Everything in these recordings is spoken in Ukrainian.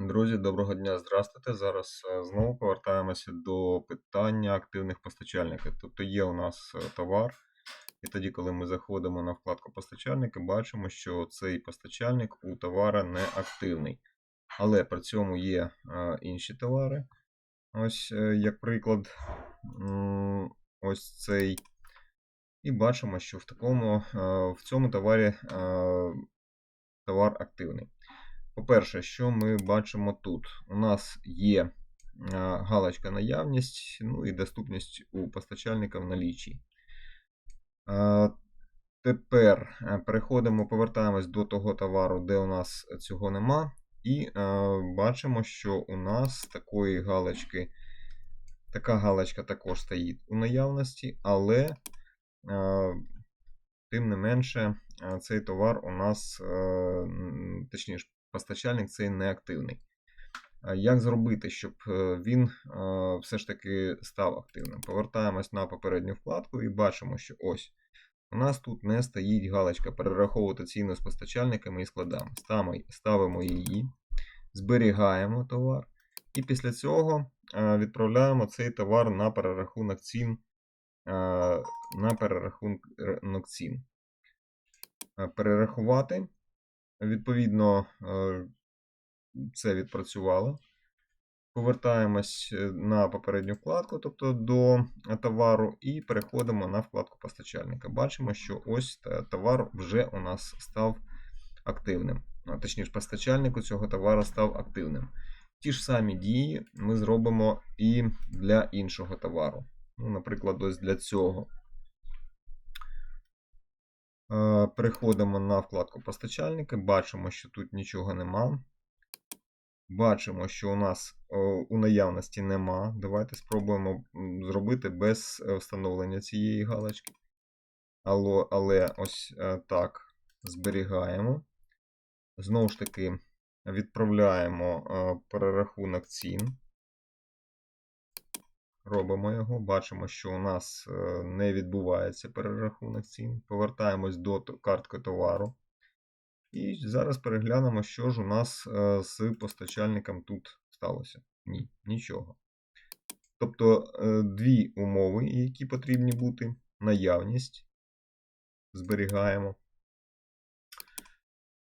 Друзі, доброго дня, здравствуйте. Зараз е, знову повертаємося до питання активних постачальників. Тобто є у нас е, товар, і тоді, коли ми заходимо на вкладку постачальники, бачимо, що цей постачальник у товара не активний. Але при цьому є е, інші товари. Ось, як приклад, ось цей. І бачимо, що в такому, в цьому товарі товар активний. По-перше, що ми бачимо тут? У нас є е, галочка наявність, ну і доступність у постачальника в налічі. Е, Тепер е, переходимо, повертаємось до того товару, де у нас цього нема. І е, бачимо, що у нас такої галочки, така галочка також стоїть у наявності, але е, тим не менше, цей товар у нас, е, точніше, постачальник цей неактивний. Як зробити, щоб е, він е, все ж таки став активним? Повертаємось на попередню вкладку і бачимо, що ось у нас тут не стоїть галочка перераховувати ціну з постачальниками і складами. Ставимо- її, зберігаємо товар, і після цього е, відправляємо цей товар на перерахунок цін. На перерахунок цін. Перерахувати. Відповідно, е, це відпрацювало. Повертаємось е, на попередню вкладку, тобто до товару, і переходимо на вкладку постачальника. Бачимо, що ось товар вже у нас став активним. Точніше, постачальник у цього товару став активним. Ті ж самі дії ми зробимо і для іншого товару. Ну, наприклад, ось для цього. Е, Переходимо на вкладку постачальники, бачимо, що тут нічого нема. Бачимо, що у нас е, у наявності нема. Давайте спробуємо зробити без е, встановлення цієї галочки. Але, але ось так зберігаємо. Знову ж таки, відправляємо перерахунок цін. Робимо його. Бачимо, що у нас е, не відбувається перерахунок цін. Повертаємось до картки товару. І зараз переглянемо, що ж у нас е, з постачальником тут сталося. Ні, нічого. Тобто е, дві умови, які потрібні бути: наявність. Зберігаємо.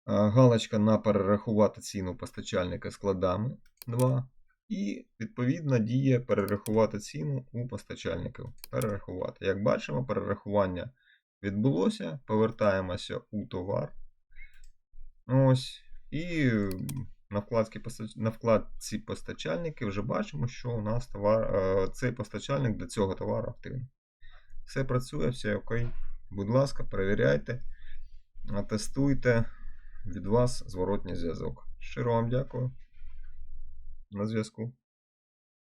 Галочка на перерахувати ціну постачальника складами 2. І відповідна діє перерахувати ціну у постачальників. Перерахувати. Як бачимо, перерахування відбулося. Повертаємося у товар. Ось. І на вкладці, на вкладці постачальники вже бачимо, що у нас товар, е, цей постачальник для цього товару активний. Все працює, все окей. Будь ласка, перевіряйте, тестуйте від вас зворотній зв'язок. Щиро вам дякую. На зв'язку.